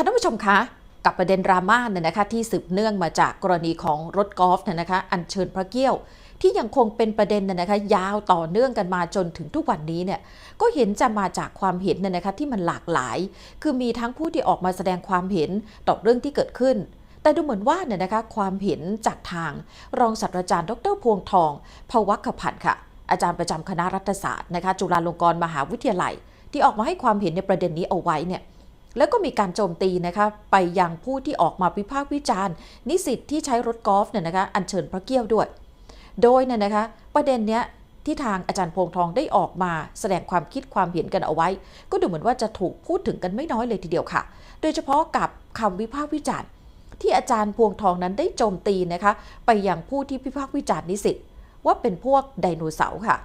ค่ะท่านผู้ชมคะกับประเด็นดราม่าเนี่ยนะคะที่สืบเนื่องมาจากกรณีของรถกอล์ฟเนี่ยนะคะ อัญเชิญพระเกี้ยว ที่ยังคงเป็นประเด็นเนี่ยนะคะ ยาวต่อเนื่องกันมาจนถึงทุกวันนี้เนี่ยก็เห็นจะมาจากความเห็นเนี่ยนะคะที่มันหลากหลาย คือมีทั้งผู้ที่ออกมาแสดงความเห็นต่อเรื่องที่เกิดขึ้น แต่ดูเหมือนว่าเนี่ยนะคะความเห็นจากทาง รองศาสตราจารย์ดรพวงทองภวัคพันธ์ค่ะ อาจารย์ประจำคณะรัฐศาสตร์นะคะ จุฬาลงกรณ์มหาวิทยาลัย ที่ออกมาให้ความเห็นในประเด็นนี้เอาไว้เนี่ย แล้วก็มีการโจมตีนะคะไปยังผู้ที่ออกมาวิพากษ์วิจารณ์ นิสิตที่ใช้รถกอล์ฟเนี่ยนะคะอัญเชิญพระเกี้ยวด้วย โดยเนี่ยนะคะประเด็นเนี้ยที่ทางอาจารย์พงทองได้ออกมาแสดงความคิดความเห็นกันเอาไว้ ก็ดูเหมือนว่าจะถูกพูดถึงกันไม่น้อยเลยทีเดียวค่ะ โดยเฉพาะกับคำวิพากษ์วิจารณ์ ที่อาจารย์พวงทองนั้นได้โจมตีนะคะไปยังผู้ที่วิพากษ์วิจารณ์นิสิตว่าเป็นพวกไดโนเสาร์ค่ะ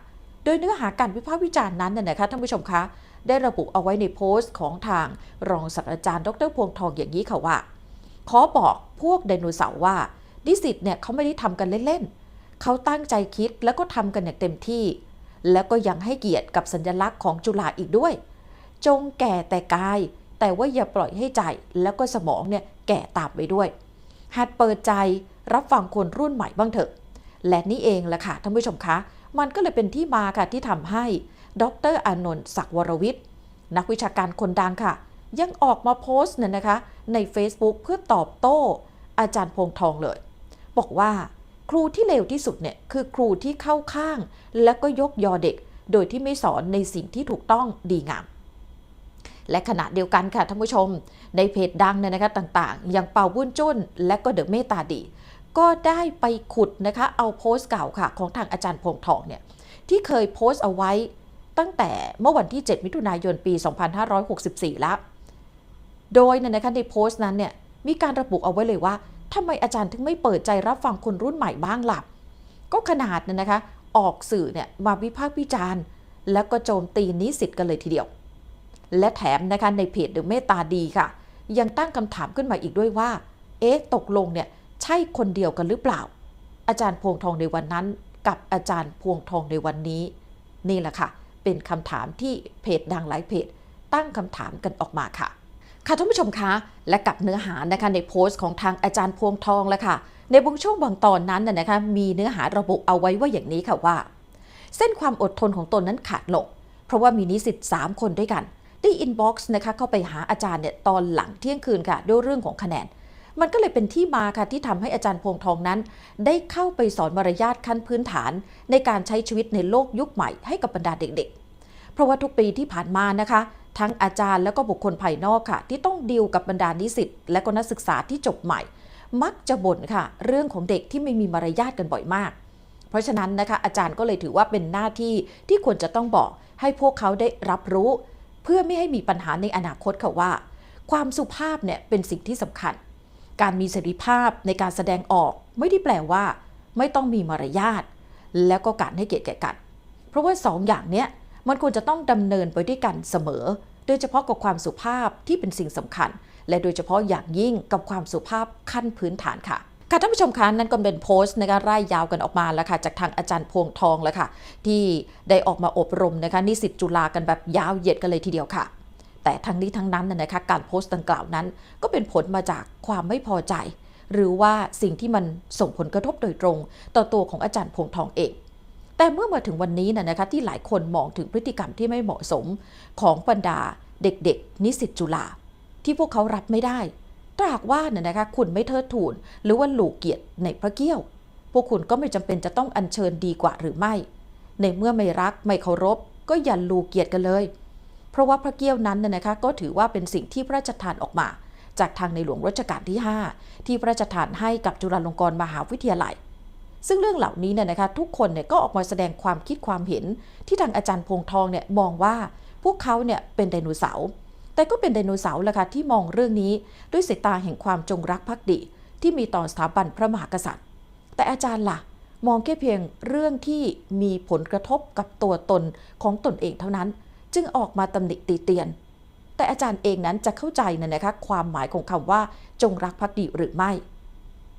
โดยเนื้อหาการวิพากษ์วิจารณ์นั้นน่ยนะคะท่านผู้ชมคะ ได้ระบุเอาไว้ในโพสต์ของทางรองศาสตราจารย์ ดรพวงทองอย่างนี้ค่ะว่า ขอบอกพวกไดโนเสาร์ว่านิสิตเนี่ยเขาไม่ได้ทำกันเล่นๆเขาตั้งใจคิดแล้วก็ทำกันอย่างเต็มที่ แล้วก็ยังให้เกียรติกับสัญลักษณ์ของจุฬาอีกด้วย จงแก่แต่กาย แต่ว่าอย่าปล่อยให้ใจแล้วก็สมองเนี่ยแก่ตามไปด้วย หัดเปิดใจรับฟังคนรุ่นใหม่บ้างเถอะ และนี่เองแหละค่ะท่านผู้ชมคะ มันก็เลยเป็นที่มาค่ะที่ทำให้ ดรอานนท์ศักวรวิทย์ นักวิชาการคนดังค่ะ ยังออกมาโพสต์เนี่ยนะคะ ใน Facebook เพื่อตอบโต้ อาจารย์พงทองเลย บอกว่า ครูที่เลวที่สุดเนี่ยคือครูที่เข้าข้าง และก็ยกยอเด็ก โดยที่ไม่สอนในสิ่งที่ถูกต้องดีงาม และขณะเดียวกันค่ะท่านผู้ชม ในเพจดังเนี่ยนะคะต่างๆ อย่างเป่าบุญจุนและก็เดอะเมตตาดี ก็ได้ไปขุดนะคะเอาโพสต์เก่าค่ะ ของทางอาจารย์พงทองเนี่ยที่เคยโพสต์เอาไว้ ตั้งแต่เมื่อวันที่ 7 มิถุนายนปี 2564 แล้ว โดยในในโพสต์นั้นเนี่ยมีการระบุเอาไว้เลยว่าทำไมอาจารย์ถึงไม่เปิดใจรับฟังคนรุ่นใหม่บ้างล่ะ ก็ขนาดนั้นนะคะ ออกสื่อเนี่ยมาวิพากษ์วิจารณ์ แล้วก็โจมตีนิสิตกันเลยทีเดียว และแถมนะคะในเพจเดอะเมตตาดีค่ะ ยังตั้งคำถามขึ้นมาอีกด้วยว่า เอ๊ะตกลงเนี่ยใช่คนเดียวกันหรือเปล่า อาจารย์พวงทองในวันนั้น กับอาจารย์พวงทองในวันนี้ นี่แหละค่ะ เป็นคำถามที่เพจดังหลายเพจ ตั้งคำถามกันออกมาค่ะ ค่ะท่านผู้ชมคะและกับเนื้อหานะคะในโพสต์ของทางอาจารย์พวงทองแล้วค่ะ ในบางช่วงบางตอนนั้นนะนะคะมีเนื้อหาระบุเอาไว้ว่าอย่างนี้ค่ะว่า เส้นความอดทนของตนนั้นขาดลงเพราะว่ามีนิสิต3คนด้วยกันได้อินบ็อกซ์นะคะเข้าไปหาอาจารย์เนี่ยตอนหลังเที่ยงคืนค่ะด้วยเรื่องของคะแนน มันก็เลยเป็นที่มาค่ะที่ทำให้อาจารย์พวงทองนั้น ได้เข้าไปสอนมารยาทขั้นพื้นฐาน ในการใช้ชีวิตในโลกยุคใหม่ให้กับบรรดาเด็กๆ เพราะว่าทุกปีที่ผ่านมานะคะ ทั้งอาจารย์แล้วก็บุคคลภายนอกค่ะ ที่ต้องดีลกับบรรดานิสิตและก็นักศึกษาที่จบใหม่ มักจะบ่นค่ะ เรื่องของเด็กที่ไม่มีมารยาทกันบ่อยมาก เพราะฉะนั้นนะคะอาจารย์ก็เลยถือว่าเป็นหน้าที่ที่ควรจะต้องบอก ให้พวกเขาได้รับรู้ เพื่อไม่ให้มีปัญหาในอนาคตค่ะว่า ความสุภาพเนี่ยเป็นสิ่งที่สำคัญ การมีเสรีภาพในการแสดงออก ไม่ได้แปลว่า ไม่ต้องมีมารยาทแล้วก็การให้เกียรติแก่กัน เพราะว่าสองอย่างเนี้ยมันควรจะต้องดำเนินไปด้วยกันเสมอ โดยเฉพาะกับความสุภาพที่เป็นสิ่งสำคัญ และโดยเฉพาะอย่างยิ่งกับความสุภาพขั้นพื้นฐานค่ะค่ะท่านผู้ชมคะนั่นก็เป็นโพสต์นะคะไล่ยาวกันออกมาแล้วค่ะ จากทางอาจารย์พวงทองแล้วค่ะ ที่ได้ออกมาอบรมนะคะนิสิตจุฬากันแบบยาวเหยียดกันเลยทีเดียวค่ะ แต่ทั้งนี้ทั้งนั้นนะนะคะการโพสต์ดังกล่าวนั้น ก็เป็นผลมาจากความไม่พอใจ หรือว่าสิ่งที่มันส่งผลกระทบโดยตรง ต่อตัวของอาจารย์พงทองเองแต่เมื่อมาถึงวันนี้นะนะคะที่หลายคนมองถึงพฤติกรรมที่ไม่เหมาะสมของบรรดาเด็กๆ นิสิตจุฬาที่พวกเขารับไม่ได้ถ้าหากว่าเนี่ยนะคะคุณไม่เทิดทูนหรือว่าหลูกเกียรติในพระเกี้ยว พวกคุณก็ไม่จำเป็นจะต้องอัญเชิญดีกว่าหรือไม่ ในเมื่อไม่รักไม่เคารพ ก็อย่าลูกเกียรติกันเลย เพราะว่าพระเกี้ยวนั้นเนี่ยนะคะก็ถือว่าเป็นสิ่งที่พระราชทานออกมา จากทางในหลวงรัชกาลที่ 5 ที่พระราชทานให้กับจุฬาลงกรณ์มหาวิทยาลัย ซึ่งเรื่องเหล่านี้เนี่ยนะคะทุกคนเนี่ยก็ออกมาแสดงความคิดความเห็น ที่ทางอาจารย์พงทองเนี่ยมองว่าพวกเขาเนี่ยเป็นไดโนเสาร์แต่ก็เป็นไดโนเสาร์แหละค่ะที่มองเรื่องนี้ด้วยสายตาแห่งความจงรักภักดี ที่มีต่อสถาบันพระมหากษัตริย์ แต่อาจารย์ล่ะ มองแค่เพียงเรื่องที่มีผลกระทบกับตัวตนของตนเองเท่านั้น จึงออกมาตำหนิตีเตียน แต่อาจารย์เองนั้นจะเข้าใจนะนะคะความหมายของคำว่าจงรักภักดีหรือไม่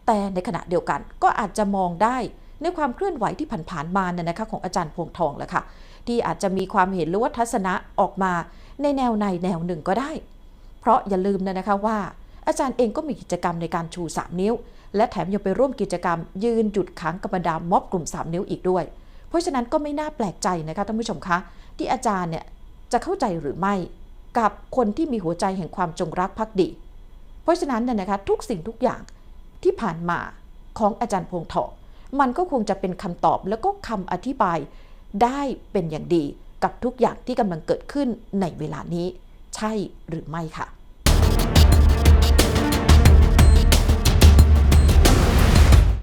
แต่ในขณะเดียวกันก็อาจจะมองได้ในความเคลื่อนไหวที่ผ่านๆมาเนี่ยนะคะของอาจารย์พวงทองแหละค่ะ ที่อาจจะมีความเห็นหรือว่าทัศนะออกมาในแนวในแนวหนึ่งก็ได้ เพเพราะอย่าลืมนะนะคะว่า อาจารย์เองก็มีกิจกรรมในการชู 3 นิ้ว และแถมยังไปร่วมกิจกรรม ยืนหยุดขังกับบรรดาม็อบกลุ่ม 3 นิ้วอีกด้วย เพราะฉะนั้นก็ไม่น่าแปลกใจนะคะท่านผู้ชมคะที่อาจารย์เนี่ย จะเข้าใจหรือไม่ กับคนที่มีหัวใจแห่งความจงรักภักดี เพราะฉะนั้นเนี่ยนะคะทุกสิ่งทุกอย่างที่ผ่านมาของอาจารย์พงษ์ทองมันก็คงจะเป็นคำตอบแล้วก็คำอธิบายได้เป็นอย่างดีกับทุกอย่างที่กำลังเกิดขึ้นในเวลานี้ ใช่หรือไม่ค่ะ